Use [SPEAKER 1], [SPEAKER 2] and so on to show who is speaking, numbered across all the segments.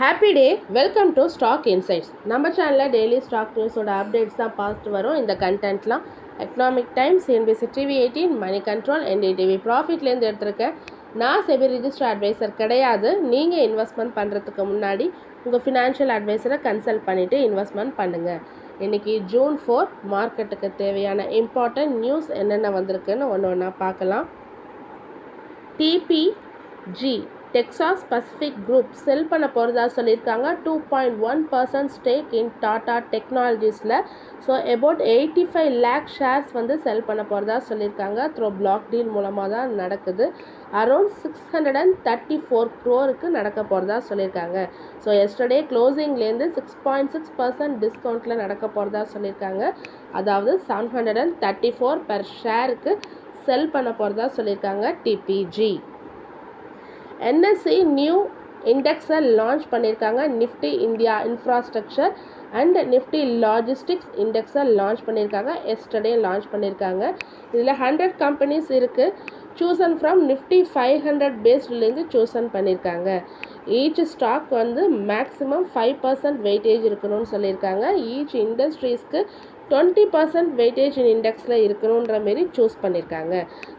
[SPEAKER 1] Happy day welcome to stock insights நம்ம சேனலில் daily stock நியூஸோட updates தான் பார்த்துட்டு வரும். இந்த கண்டென்ட்லாம் Economic Times NBC TV eighteen Moneycontrol NDTV ப்ராஃபிட்லேருந்து எடுத்திருக்கேன் நான் செபி ரிஜிஸ்டர் அட்வைசர் கிடையாது. நீங்கள் இன்வெஸ்ட்மெண்ட் பண்ணுறதுக்கு முன்னாடி உங்கள் ஃபினான்ஷியல் அட்வைசரை கன்சல்ட் பண்ணிவிட்டு இன்வெஸ்ட்மெண்ட் பண்ணுங்கள் இன்றைக்கி ஜூன் ஃபோர் மார்க்கெட்டுக்கு தேவையான இம்பார்ட்டன்ட் நியூஸ் என்னென்ன வந்திருக்குன்னு ஒன்று ஒன்றா பார்க்கலாம். TPG Texas Pacific group sell பண்ண போகிறதா சொல்லியிருக்காங்க. Two point one percent stake in Tata டெக்னாலஜிஸில் so about eighty five lakh shares வந்து செல் பண்ண போகிறதா சொல்லியிருக்காங்க. த்ரோ பிளாக் டீல் மூலமாக தான் நடக்குது. Around six hundred and thirty four க்ரோருக்கு நடக்க போகிறதா சொல்லியிருக்காங்க. ஸோ எஸ்டர்டே க்ளோசிங்லேருந்து சிக்ஸ் பாயிண்ட் சிக்ஸ் பர்சன்ட் டிஸ்கவுண்ட்டில் நடக்க போகிறதா சொல்லியிருக்காங்க. அதாவது seven hundred and thirty four per ஷேருக்கு sell பண்ண போகிறதா சொல்லியிருக்காங்க டிபிஜி என்எஸ்சி நியூ இண்டெக்ஸை லான்ச் பண்ணியிருக்காங்க Nifty India infrastructure and Nifty logistics இண்டெக்ஸை launch பண்ணியிருக்காங்க எஸ்டர்டே லான்ச் பண்ணியிருக்காங்க இதில் ஹண்ட்ரட் கம்பெனிஸ் இருக்குது chosen from Nifty five hundred பேஸ்ட்லேருந்து chosen பண்ணியிருக்காங்க ஈச் ஸ்டாக் வந்து மேக்ஸிமம் ஃபைவ் பர்சன்ட் வெயிட்டேஜ் இருக்கணும்னு சொல்லியிருக்காங்க ஈச் இண்டஸ்ட்ரீஸ்க்கு டுவெண்ட்டி பர்சன்ட் வெயிட்டேஜ் இன் இண்டெக்ஸில் இருக்கணுன்ற மாரி சூஸ் பண்ணியிருக்காங்க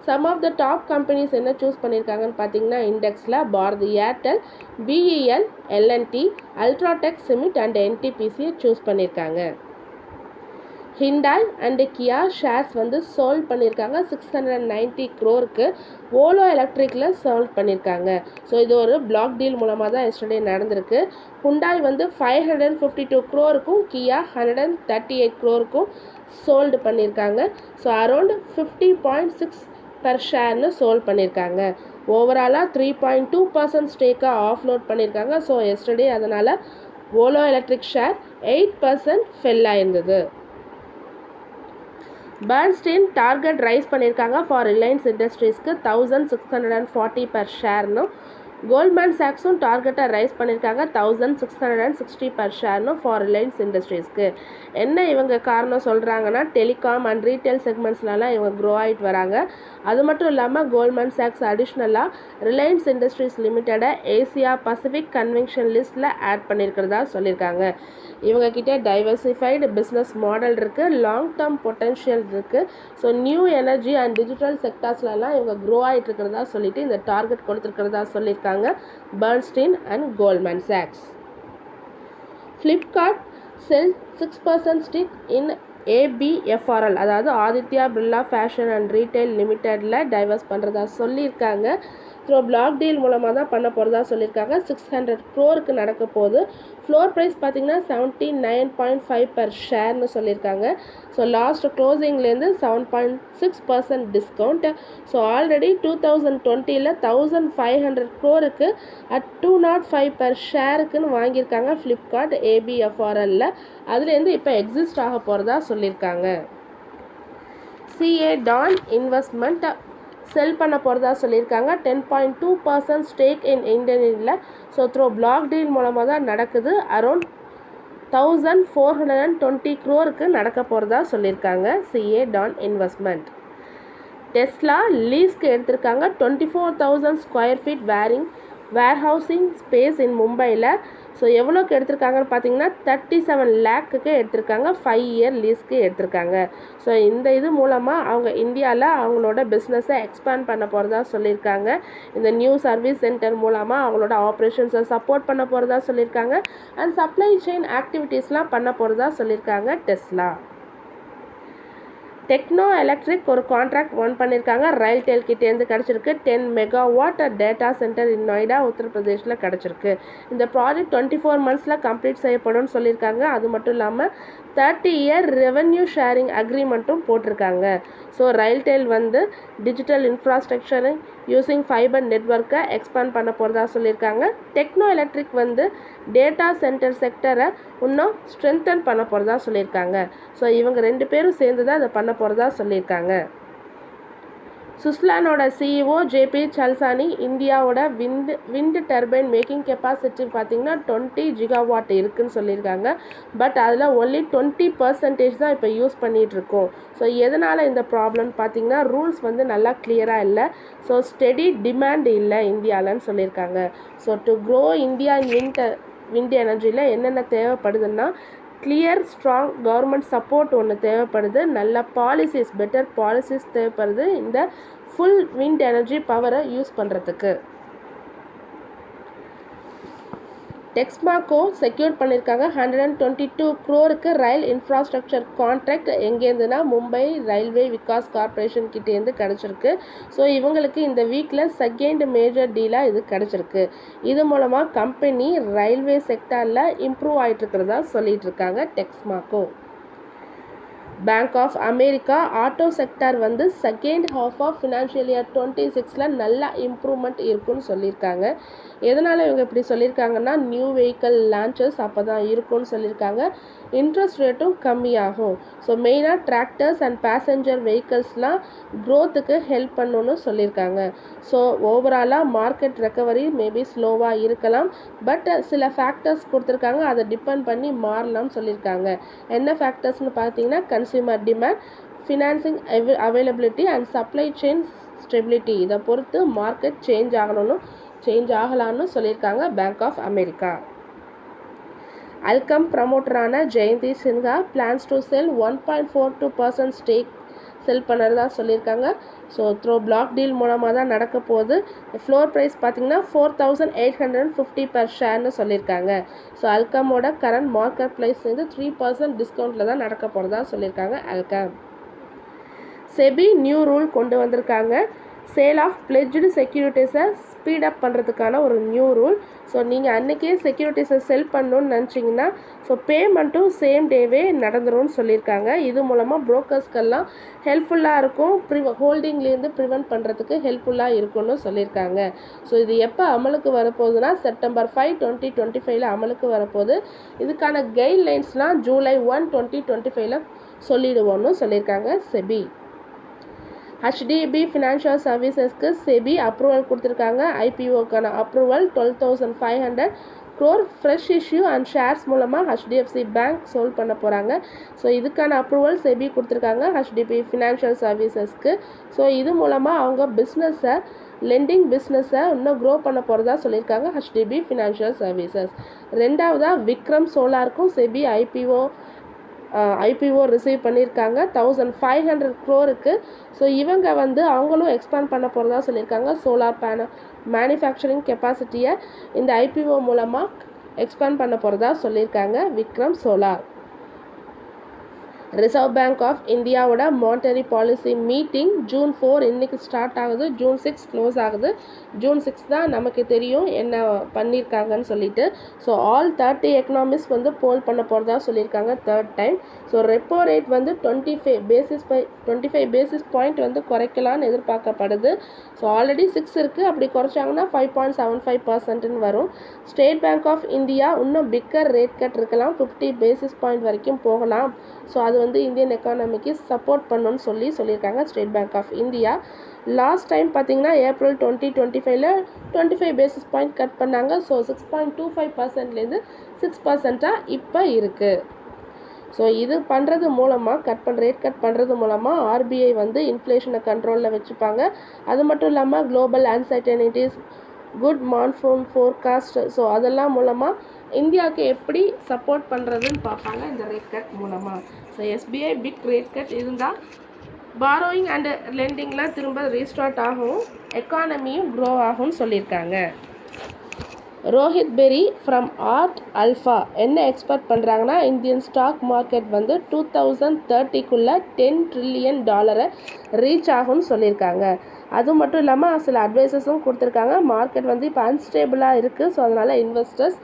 [SPEAKER 1] some of the top companies என்ன சூஸ் பண்ணியிருக்காங்கன்னு பார்த்தீங்கன்னா இண்டெக்ஸில் Bharti Airtel BEL LNT UltraTech cement and என்டிபிசியை choose பண்ணியிருக்காங்க ஹிண்டாய் அண்டு கியா ஷேர்ஸ் வந்து சோல் பண்ணியிருக்காங்க. சிக்ஸ் ஹண்ட்ரட் நைன்ட்டி க்ரோருக்கு ஓலோ எலக்ட்ரிக்கில் சோல்ட் பண்ணியிருக்காங்க. ஸோ இது ஒரு பிளாக் டீல் மூலமாக தான் எஸ்டர்டே நடந்திருக்கு. ஹுண்டாய் வந்து five hundred and fifty two க்ரோருக்கும் Kia hundred and thirty eight க்ரோருக்கும் sold பண்ணியிருக்காங்க. So around fifty point six per ஷேர்னு sold பண்ணியிருக்காங்க. ஓவராலாக த்ரீ பாயிண்ட் டூ பர்சன்ட் ஸ்டேக்காக ஆஃப்லோட் பண்ணியிருக்காங்க. ஸோ எஸ்டர்டே அதனால் Ola electric share eight percent fell ஆயிருந்தது. Bernstein target raise பண்ணியிருக்காங்க for Reliance இண்டஸ்ட்ரீஸ்க்கு thousand six hundred and forty per ஷேர்னும் Goldman சாக்ஸும் டார்கெட்டை raise பண்ணியிருக்காங்க thousand six hundred and sixty per ஷேர்னும் for Reliance இண்டஸ்ட்ரீஸ்க்கு என்ன இவங்க காரணம் சொல்கிறாங்கன்னா டெலிகாம் அண்ட் ரீட்டைல் செக்மெண்ட்ஸ்லலாம் இவங்க க்ரோ ஆகிட்டு வராங்க. அது மட்டும் இல்லாமல் கோல்ட்மேன் சாக்ஸ் அடிஷ்னலாக ரிலையன்ஸ் இண்டஸ்ட்ரீஸ் லிமிட்டடை ஏசியா பசிபிக் கன்வென்ஷன் லிஸ்ட்டில் ஆட் பண்ணியிருக்கிறதா சொல்லியிருக்காங்க இவங்கக்கிட்ட டைவர்சிஃபைடு பிஸ்னஸ் மாடல் இருக்குது லாங் டேர்ம் பொட்டென்ஷியல் இருக்குது so new energy and digital செக்டார்ஸ்லலாம் இவங்க க்ரோ ஆகிட்டு இருக்கிறதா சொல்லிட்டு இந்த டார்கெட் கொடுத்துருக்கிறதா சொல்லியிருக்காங்க Bernstein and Goldman socks Flipkart sell six percent stake in ABFRL அதாவது Aditya Birla fashion and retail லிமிட்டெடில் டைவர்ஸ் பண்ணுறதா சொல்லியிருக்காங்க. ஸோ பிளாக் டீல் மூலமாக தான் பண்ண போகிறதா சொல்லியிருக்காங்க. சிக்ஸ் ஹண்ட்ரட் க்ரோருக்கு நடக்க போகுது. ஃப்ளோர் ப்ரைஸ் பார்த்தீங்கன்னா seventy nine point five per ஷேர்னு சொல்லியிருக்காங்க. So last க்ளோசிங்லேருந்து seven point six percent discount so already two thousand டுவெண்ட்டியில் thousand five hundred க்ரோருக்கு at two naught five per ஷேருக்குன்னு வாங்கியிருக்காங்க ஃப்ளிப்கார்ட் ஏபிஎஃப்ஆர்எல்ல அதுலேருந்து இப்போ எக்ஸிஸ்ட் ஆக போகிறதா சொல்லியிருக்காங்க. சிஏ டான் இன்வெஸ்ட்மெண்ட் செல் பண்ண போகிறதா சொல்லியிருக்காங்க. Ten point two percent stake in இந்தியனில் so through block deal மூலமாக தான் நடக்குது. Around thousand four hundred and twenty க்ரோருக்கு நடக்க போகிறதா சொல்லியிருக்காங்க. சிஏ டான் இன்வெஸ்ட்மெண்ட் டெஸ்லா லீஸ்க்கு எடுத்திருக்காங்க. Twenty four thousand square feet wearing warehousing space in மும்பையில் ஸோ எவ்வளோக்கு எடுத்திருக்காங்கன்னு பார்த்தீங்கன்னா தேர்ட்டி செவன் லேக்குக்கு எடுத்திருக்காங்க. ஃபைவ் இயர் லீஸ்க்கு எடுத்திருக்காங்க. ஸோ இந்த இது மூலமாக அவங்க இந்தியாவில் அவங்களோட பிஸ்னஸை எக்ஸ்பேண்ட் பண்ண போகிறதா சொல்லியிருக்காங்க. இந்த நியூ சர்வீஸ் சென்டர் மூலமாக அவங்களோட ஆப்ரேஷன்ஸை சப்போர்ட் பண்ண போகிறதா சொல்லியிருக்காங்க. அண்ட் சப்ளை செயின் ஆக்டிவிட்டீஸ்லாம் பண்ண போகிறதா சொல்லியிருக்காங்க டெஸ்லா. டெக்னோ எலக்ட்ரிக் ஒரு கான்ட்ராக்ட் ஒன் பண்ணியிருக்காங்க ரயில்டெல் கிட்டேருந்து கிடச்சிருக்கு. Ten megawatt data centre in Noida உத்தரப்பிரதேஷில் கிடச்சிருக்கு. இந்த ப்ராஜெக்ட் டுவெண்ட்டி ஃபோர் மந்த்ஸில் கம்ப்ளீட் செய்யப்படும்னு சொல்லியிருக்காங்க. அது மட்டும் இல்லாமல் தேர்ட்டி இயர் ரெவென்யூ ஷேரிங் அக்ரிமெண்ட்டும் போட்டிருக்காங்க. ஸோ ரயில்டெல் வந்து டிஜிட்டல் இன்ஃப்ராஸ்ட்ரக்சரிங் யூஸிங் ஃபைபர் நெட்ஒர்க்கை எக்ஸ்பேண்ட் பண்ண போகிறதா சொல்லியிருக்காங்க. டெக்னோ எலக்ட்ரிக் வந்து டேட்டா சென்டர் செக்டரை இன்னும் ஸ்ட்ரென்தன் பண்ண போகிறதா சொல்லியிருக்காங்க. ஸோ இவங்க ரெண்டு பேரும் சேர்ந்து தான் அதை பண்ண போகிறதா சொல்லியிருக்காங்க. சுஸ்லானோட சிஇஓ ஜேபி சல்சானி இந்தியாவோட wind wind turbine making capacity பார்த்திங்கன்னா டுவெண்ட்டி ஜிகாவாட் இருக்குன்னு சொல்லியிருக்காங்க. பட் அதில் ஒன்லி டுவெண்ட்டி பர்சன்டேஜ் தான் இப்போ யூஸ் பண்ணிகிட்ருக்கோம் ஸோ எதனால் இந்த ப்ராப்ளம் பார்த்திங்கன்னா ரூல்ஸ் வந்து நல்லா கிளியராக இல்லை. ஸோ ஸ்டெடி டிமாண்ட் இல்லை இந்தியாவில்னு சொல்லியிருக்காங்க. So to grow India in wind எனர்ஜியில் என்னென்ன தேவைப்படுதுன்னா கிளியர் ஸ்ட்ராங் கவர்மெண்ட் சப்போர்ட் ஒன்று தேவைப்படுது. நல்ல பாலிசிஸ் பெட்டர் பாலிசிஸ் தேவைப்படுது. இந்த ஃபுல் விண்ட் எனர்ஜி பவரை யூஸ் பண்ணுறதுக்கு டெக்ஸ்மாக்கோ செக்யூர் பண்ணியிருக்காங்க. ஹண்ட்ரட் அண்ட் டுவெண்ட்டி டூ க்ரோருக்கு ரயில் இன்ஃப்ராஸ்ட்ரக்சர் கான்ட்ராக்ட் எங்கேருந்துன்னா மும்பை ரயில்வே விகாஸ் கார்பரேஷன் கிட்டேருந்து கிடச்சிருக்கு. ஸோ இவங்களுக்கு இந்த வீக்கில் செகண்ட் மேஜர் டீலாக இது கிடச்சிருக்கு. இது மூலமாக கம்பெனி ரயில்வே செக்டாரில் இம்ப்ரூவ் ஆகிட்டு இருக்கிறதா சொல்லிட்டு இருக்காங்க Texmaco Bank of America auto sector வந்து second half of financial year twenty சிக்ஸில் நல்லா இம்ப்ரூவ்மெண்ட் இருக்குன்னு சொல்லியிருக்காங்க. எதனால் இவங்க இப்படி சொல்லியிருக்காங்கன்னா நியூ வெஹிக்கல் லான்ச்சஸ் அப்போ தான் இருக்கும்னு சொல்லியிருக்காங்க. இன்ட்ரெஸ்ட் ரேட்டும் கம்மியாகும். ஸோ மெயினாக டிராக்டர்ஸ் அண்ட் பேசஞ்சர் வெஹிக்கல்ஸ்லாம் க்ரோத்துக்கு ஹெல்ப் பண்ணணும்னு சொல்லியிருக்காங்க. ஸோ ஓவராலாக மார்க்கெட் ரெக்கவரி மேபி ஸ்லோவாக இருக்கலாம். பட் சில ஃபேக்டர்ஸ் கொடுத்துருக்காங்க. அதை டிபெண்ட் பண்ணி மாறலாம்னு சொல்லியிருக்காங்க. என்ன ஃபேக்டர்ஸ்னு பார்த்தீங்கன்னா cons consumer demand financing availability and supply chain stability இதை பொறுத்து மார்க்கெட் சேஞ்ச் ஆகணும்னு சேஞ்ச் ஆகலாம்னு சொல்லியிருக்காங்க bank of America Alkem ப்ரமோட்டரான Jayanti Sinha plans to sell one point four two percent stake sell பண்ணுறதா சொல்லியிருக்காங்க. ஸோ த்ரோ பிளாக் டீல் மூலமாக தான் நடக்க போகுது. ஃப்ளோர் ப்ரைஸ் பார்த்தீங்கன்னா four thousand eight hundred fifty per ஷேர்னு சொல்லியிருக்காங்க. ஸோ அல்கமோட கரண்ட் மார்க்கெட் ப்ரைஸ் வந்து த்ரீ பர்சன்ட் டிஸ்கவுண்ட்டில் தான் நடக்க போகிறதா சொல்லியிருக்காங்க அல்கம் செபி நியூ ரூல் கொண்டு வந்திருக்காங்க. சேல் ஆஃப் பிளெஜ்டு செக்யூரிட்டிஸை ஸ்பீடப் பண்ணுறதுக்கான ஒரு நியூ ரூல். ஸோ நீங்கள் அன்றைக்கே செக்யூரிட்டிஸை செல் பண்ணணுன்னு நினச்சிங்கன்னா ஸோ பேமெண்ட்டும் சேம் டேவே நடந்துரும்னு சொல்லியிருக்காங்க. இது மூலமாக ப்ரோக்கர்ஸ்க்கெல்லாம் ஹெல்ப்ஃபுல்லாக இருக்கும். ப்ரிவ ஹோல்டிங்லேருந்து ப்ரிவெண்ட் பண்ணுறதுக்கு ஹெல்ப்ஃபுல்லாக இருக்கும்னு சொல்லியிருக்காங்க. ஸோ இது எப்போ அமலுக்கு வரப்போகுதுன்னா செப்டம்பர் ஃபைவ் டுவெண்ட்டி டுவெண்ட்டி ஃபைவ்ல அமலுக்கு வரப்போகுது. இதுக்கான கைட்லைன்ஸ்லாம் ஜூலை ஒன் டுவெண்ட்டி டுவெண்ட்டி ஃபைவ்ல சொல்லிடுவோம்னு சொல்லியிருக்காங்க செபி. ஹெச்டிபி ஃபினான்ஷியல் சர்வீசஸ்க்கு செபி அப்ரூவல் கொடுத்துருக்காங்க. ஐபிஓக்கான approval twelve thousand five hundred crore fresh issue and shares மூலமாக ஹெச்டிஎஃப்சி பேங்க் சோல்வ் பண்ண போகிறாங்க ஸோ இதுக்கான அப்ரூவல் செபி கொடுத்துருக்காங்க ஹெச்டிபி ஃபினான்ஷியல் சர்வீசஸ்க்கு ஸோ இது மூலமாக அவங்க பிஸ்னஸை லெண்டிங் பிஸ்னஸை இன்னும் க்ரோ பண்ண போகிறதா சொல்லியிருக்காங்க ஹெச்டிபி ஃபினான்ஷியல் சர்வீசஸ் ரெண்டாவதாக விக்ரம் சோலாருக்கும் செபி ஐபிஓ ஐபிஓ ரிசீவ் பண்ணியிருக்காங்க. தௌசண்ட் ஃபைவ் ஹண்ட்ரட் க்ரோருக்கு ஸோ இவங்க வந்து அவங்களும் எக்ஸ்பேண்ட் பண்ண போகிறதா சொல்லியிருக்காங்க. சோலார் பேனல் மேனுஃபேக்சரிங் கெப்பாசிட்டியை இந்த ஐபிஓ மூலமாக எக்ஸ்பேண்ட் பண்ண போகிறதா சொல்லியிருக்காங்க. Vikram Solar Reserve Bank of இந்தியாவோட monetary policy meeting June four இன்றைக்கி ஸ்டார்ட் ஆகுது. ஜூன் சிக்ஸ் க்ளோஸ் ஆகுது. ஜூன் சிக்ஸ் தான் நமக்கு தெரியும் என்ன பண்ணியிருக்காங்கன்னு சொல்லிட்டு. ஸோ ஆல் தேர்ட்டி எக்கனாமிக்ஸ் வந்து போல் பண்ண போகிறதா சொல்லியிருக்காங்க third time so repo rate வந்து twenty five basis by twenty five basis point வந்து குறைக்கலான்னு எதிர்பார்க்கப்படுது. ஸோ ஆல்ரெடி சிக்ஸ் இருக்குது அப்படி குறைச்சாங்கன்னா ஃபைவ் பாயிண்ட் செவன் ஃபைவ் பர்சன்ட்னு வரும். ஸ்டேட் பேங்க் ஆஃப் இந்தியா இன்னும் பிக்கர் ரேட் கட் இருக்கலாம். ஃபிஃப்டி பேசிஸ் பாயிண்ட் வரைக்கும் போகலாம். ஸோ அது வந்து இந்தியன் எக்கானமிக்கு சப்போர்ட் பண்ணணும்னு சொல்லி சொல்லியிருக்காங்க State Bank of India last time பார்த்தீங்கன்னா ஏப்ரல் டுவெண்ட்டி டுவெண்ட்டி ஃபைவ்ல twenty five basis point cut பண்ணாங்க so six point two five பர்சன்ட்லேருந்து six பர்சண்ட்டாக இப்போ இருக்குது ஸோ இது பண்ணுறது மூலமாக கட் பண்ண ரேட் கட் பண்ணுறது மூலமாக ஆர்பிஐ வந்து இன்ஃப்ளேஷனை கண்ட்ரோலில் வச்சுப்பாங்க. அது மட்டும் இல்லாமல் global uncertainties good monsoon forecast so அதெல்லாம் மூலமாக இந்தியாவுக்கு எப்படி சப்போர்ட் பண்ணுறதுன்னு பார்ப்பாங்க இந்த ரேட் கட் மூலமாக so SBI big rate cut இருந்தால் பாரோயிங் அண்டு லெண்டிங்லாம் திரும்ப ரீஸ்டார்ட் ஆகும். எக்கானமியும் க்ரோ ஆகும்னு சொல்லியிருக்காங்க. Rohit Peri from art alpha என்ன எக்ஸ்பெக்ட் பண்ணுறாங்கன்னா இந்தியன் ஸ்டாக் மார்க்கெட் வந்து டூ தௌசண்ட் தேர்ட்டிக்குள்ளே டென் ட்ரில்லியன் டாலரை ரீச் ஆகும்னு சொல்லியிருக்காங்க. அது மட்டும் இல்லாமல் சில அட்வைசஸும் கொடுத்துருக்காங்க. மார்க்கெட் வந்து இப்போ அன்ஸ்டேபிளாக இருக்குது ஸோ அதனால் இன்வெஸ்டர்ஸ்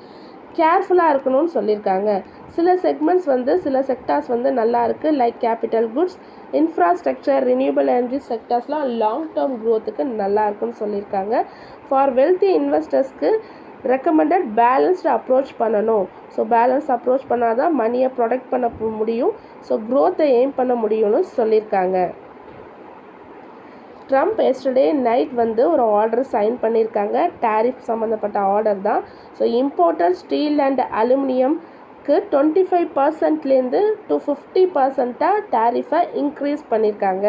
[SPEAKER 1] கேர்ஃபுல்லாக இருக்கணும்னு சொல்லியிருக்காங்க. சில செக்மெண்ட்ஸ் வந்து சில செக்டார்ஸ் வந்து நல்லா இருக்குது like capital goods infrastructure renewable energy செக்டார்ஸ்லாம் long term க்ரோத்துக்கு நல்லா இருக்குன்னு சொல்லியிருக்காங்க. ஃபார் வெல்த்தி இன்வெஸ்டர்ஸ்க்கு ரெக்கமெண்டட் பேலன்ஸ்டு அப்ரோச் பண்ணணும். ஸோ பேலன்ஸ் அப்ரோச் பண்ணால் தான் மணியை ப்ரொடெக்ட் பண்ண முடியும். ஸோ க்ரோத்தை எய்ம் பண்ண முடியும்னு சொல்லியிருக்காங்க. ட்ரம்ப் எஸ்டர்டே நைட் வந்து ஒரு ஆர்டர் சைன் பண்ணியிருக்காங்க. டேரிஃப் சம்மந்தப்பட்ட ஆர்டர் தான். ஸோ இம்போர்ட்டட் ஸ்டீல் அண்ட் அலுமினியம்க்கு டுவெண்ட்டி ஃபைவ் பர்சன்ட்லேருந்து டு ஃபிஃப்டி பர்சண்ட்டாக டேரிஃபை இன்க்ரீஸ் பண்ணியிருக்காங்க.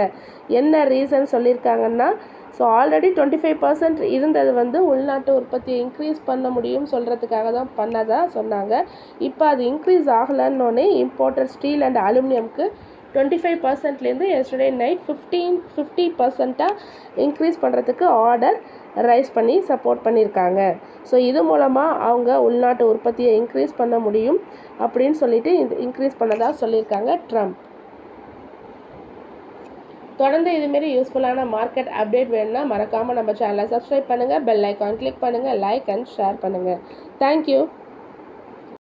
[SPEAKER 1] என்ன ரீசன் சொல்லியிருக்காங்கன்னா so already twenty five percent இருந்தது வந்து உள்நாட்டு உற்பத்தியை இன்க்ரீஸ் பண்ண முடியும் சொல்கிறதுக்காக தான் பண்ணதாக சொன்னாங்க. இப்போ அது இன்க்ரீஸ் ஆகலைன்னொன்னே இம்போர்ட்டட் ஸ்டீல் அண்ட் அலுமினியம்க்கு டுவெண்ட்டி ஃபைவ் பர்சன்ட்லேருந்து எஸ்டர்டே நைட் ஃபிஃப்டீன் ஃபிஃப்டி பர்சண்ட்டாக இன்க்ரீஸ் பண்ணுறதுக்கு ஆர்டர் ரைஸ் பண்ணி சப்போர்ட் பண்ணியிருக்காங்க ஸோ இது மூலமாக அவங்க உள்நாட்டு உற்பத்தியை இன்க்ரீஸ் பண்ண முடியும் அப்படின்னு சொல்லிட்டு இது இன்க்ரீஸ் பண்ணதாக சொல்லியிருக்காங்க ட்ரம்ப் தொடர்ந்து இதுமாரி யூஸ்ஃபுல்லான மார்க்கெட் அப்டேட் வேணும்னா மறக்காமல் நம்ம சேனலை சப்ஸ்கிரைப் பண்ணுங்கள் பெல் ஐக்கான் கிளிக் பண்ணுங்கள் லைக் அண்ட் ஷேர் பண்ணுங்கள் தேங்க்யூ